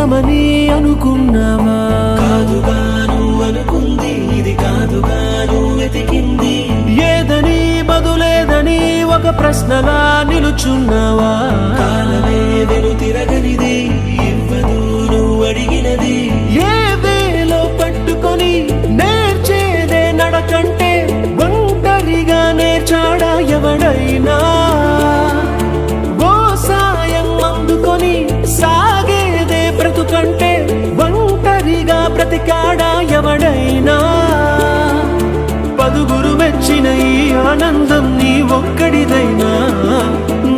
మోసమని అనుకున్నామా? కాదుగాను అనుకుంది ఇది కాదుగాను వెతికింది. ఏదని బదులేదని ఒక ప్రశ్నలా నిలుచున్నావా? కాలమే వెను తిరగనిది. ఆనందం నీ ఒక్కడిదైనా.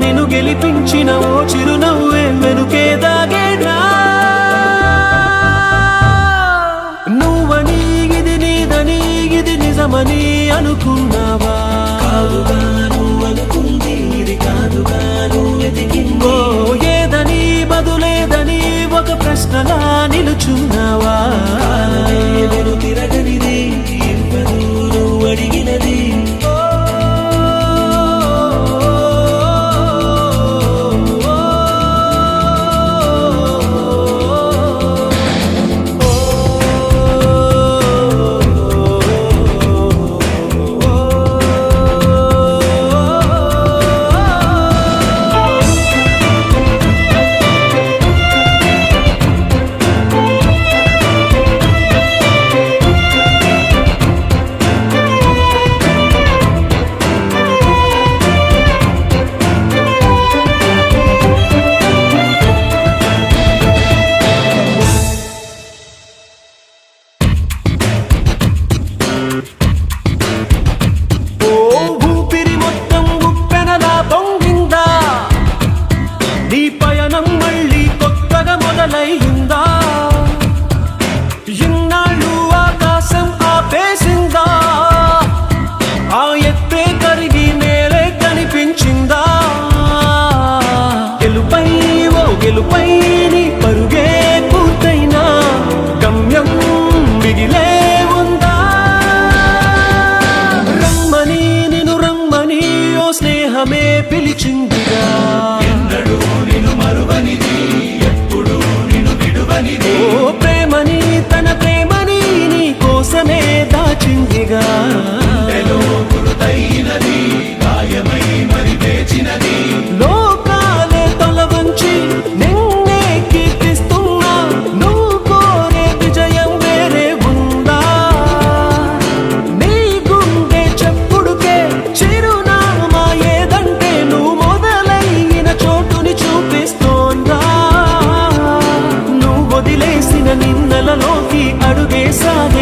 నిన్ను గెలిపించిన ఓ చిరునవ్వే వెనుకే దాగేనా. నువ్వని ఇది నీదని ఇది నిజమని అనుకున్నావా అనుకుంది ఏదని బదులేదని ఒక ప్రశ్నలా నిలుచున్నావా. తిరగని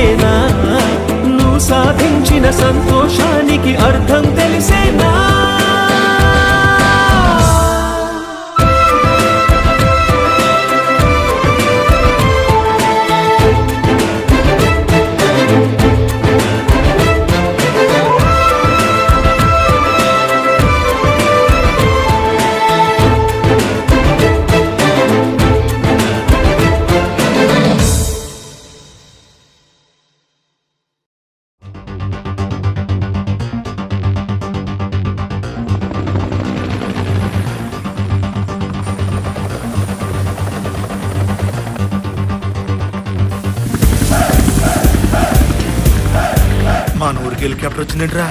తెలిసేనా నువ్వు సాధించిన సంతోషానికి అర్థం తెలిసేనా? హెలికాప్టర్ వచ్చిందంట్రా?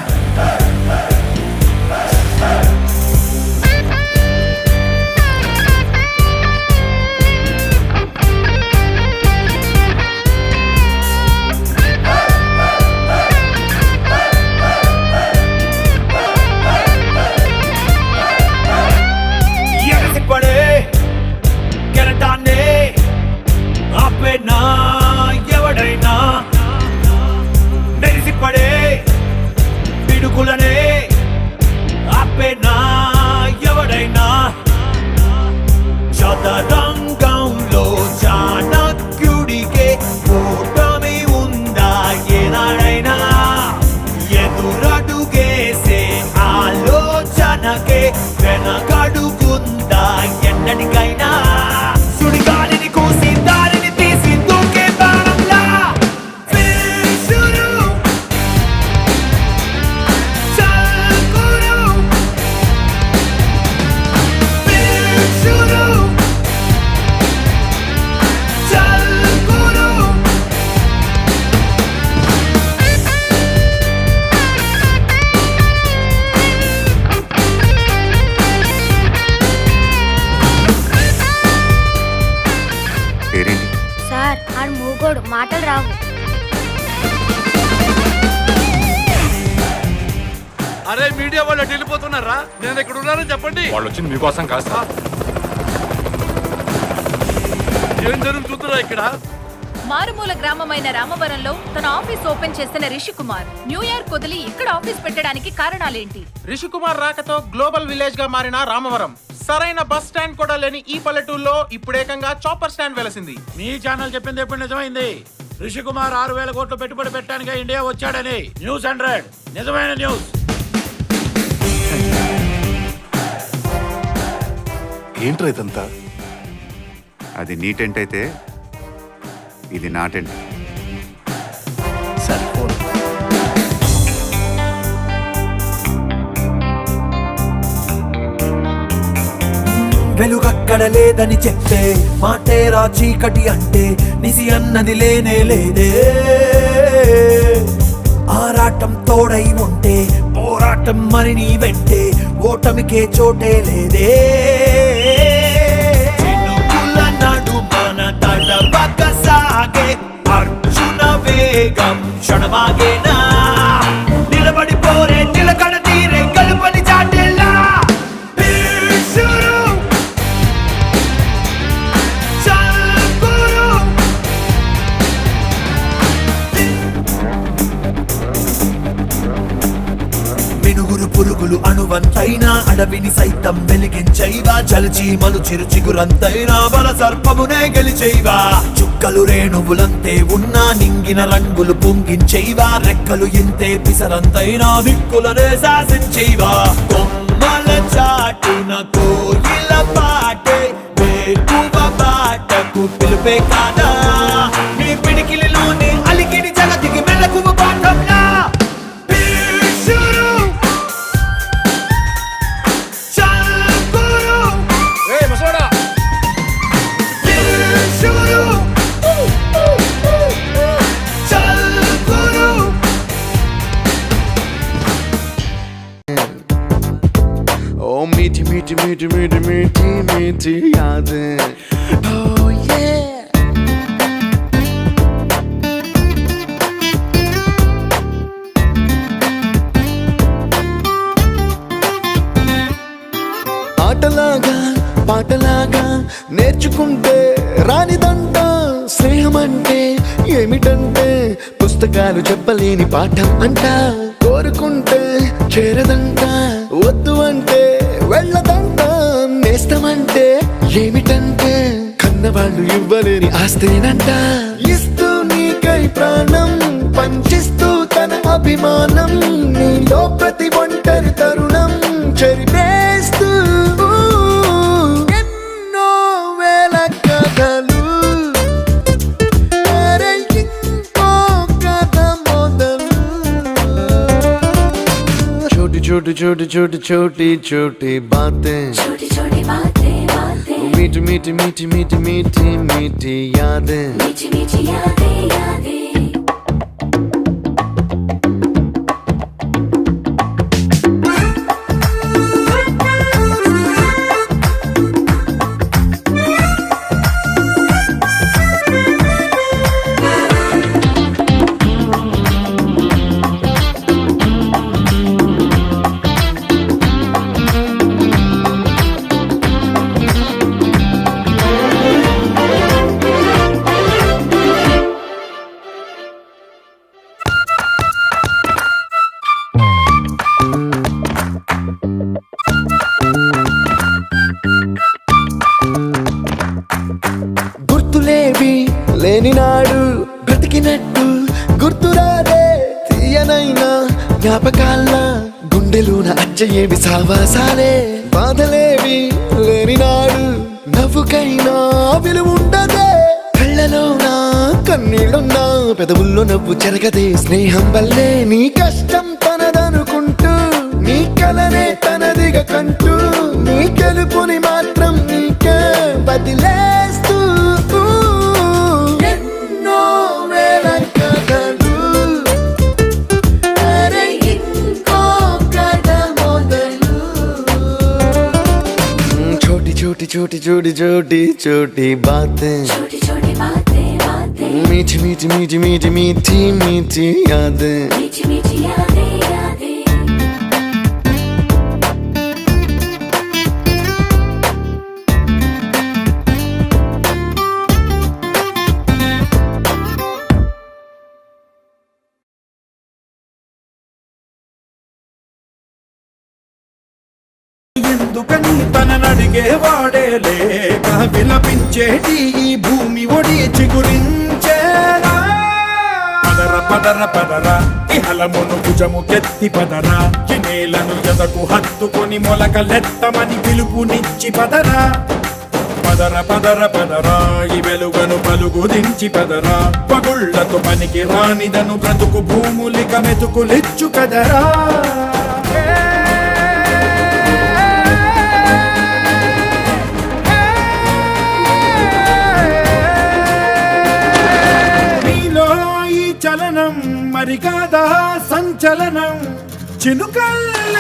మాటలు రావు. అరే మీడియా వాళ్ళు అటు వెళ్ళిపోతున్నారా? నేను ఇక్కడ ఉన్నానని చెప్పండి. వాళ్ళు వచ్చింది మీకోసం కాదు సార్. ఏం జరుగుతుందిరా ఇక్కడ? మారుమూల గ్రామమైన రామవరంలో తన ఆఫీస్ ఓపెన్ చేసిన రిషి కుమార్ న్యూయార్క్ వదిలి ఇక్కడ ఆఫీస్ పెట్టడానికి కారణాలేంటి? రిషికుమార్ రాకతో గ్లోబల్ విలేజ్గా మారిన రామవరం. సరైన బస్ స్టాండ్ కూడా లేని ఈ పల్లెటూరులో ఇప్పుడేకంగా చాపర్ స్టాండ్ వెలసింది. మీ ఛానల్ చెప్పింది ఎప్పుడు నిజమైంది? రిషి కుమార్ ఆరు వేల కోట్లు పెట్టుబడి పెట్టడానికి ఇండియా వచ్చాడని. News hundred. నిజమైన న్యూస్. ఏంట్రా ఇదంతా? అది నీ టెంట్ అయితే ఇది నా టెంట్. వెలుగక్కడ లేదని చెప్తే మాటేరా చీకటి అంటే నిసి అన్నది లేనే లేదే. ఆరాటం తోడై ఉంటే పోరాటం మరి నీ వెంటే ఓటమికే చోటే లేదే. సాగే అర్జున వేగం క్షణమాగేనా? నిలబడి పోరే నిలకడ మినుగురు పురుగులు అణువంతైనా అడవిని సైతం వెలిగించైవా? చలిచీమలు చిరు చిగురంతైనా బల సర్పమునే గెలిచేవా? చుక్కలు రేణువులంతే ఉన్నా నింగిన రంగులు పొంగించైవా? రెక్కలు ఇంతే పిసరంతైనా దిక్కులనే శాసించేవా? కొమ్మల చాటున కోయిల పాటే వేకువ బాటకు పిలిపే కాదా? నీ పిడికిలిలోని అలికిడి జగతికి మెలకువ పాఠంలా मीठी मीठी मीठी मीठी मीठी मीठी यादें ओ ये ఆటలాగా పాటలాగా నేర్చుకుంటే రానిదంట స్నేహం అంటే ఏమిటంటే పుస్తకాలు చెప్పలేని పాఠం అంట కోరుకుంటే చేరదంట వద్దు అంటే వెళ్ళదంట నేస్తమంటే ఏమిటంటే? కన్నవాళ్ళు ఇవ్వలేని ఆస్తేనంట. ఇస్తూ నీకై ప్రాణం పంచిస్తూ తన అభిమానం నీలో ప్రతిభ छोटी छोटी छोटी छोटी बातें। छोटी छोटी बातें बातें। मीठी मीठी मीठी मीठी मीठी मीठी यादें। मीठी मीठी यादें यादें। లేని నాడు బ్రతికినట్టు గుర్తురాదే తీయనైనా జ్ఞాపకాల గుండెలోన అచ్చయేవి సావాసాలే బాధలేవి లేని నాడు నవ్వుకైనా విలువుండదే. కళ్ళలోన కన్నీళ్ళున్నా పెదవుల్లో నవ్వు జరగదే స్నేహం వల్లే నీ కష్టం छोटी छोटी छोटी बातें। छोटी छोटी बातें बातें। मीठी मीठी मीठी मीठी मीठी मीठी यादें। मीठी मीठी यादें यादें। ఎందుకని తననడిగే వాడే లేక విలపించేటి ఈ భూమి ఒడి చిగురించేరా పదర పదర పదర ఇహలమును భుజము కెత్తి పదర? కినేలను ఎదకు హత్తుకొని మొలకలెత్తమని పిలుపునిచ్చి పదరా? పదర పదర పదరా ఈ వెలుగను పలుగు దించి పదరా? పగుళ్ళతో పనికి రానిదను బ్రతుకు భూములిక మెతుకులిచ్చు కదరా? ఈ మరి కాదా సంచలనం. చినుకల్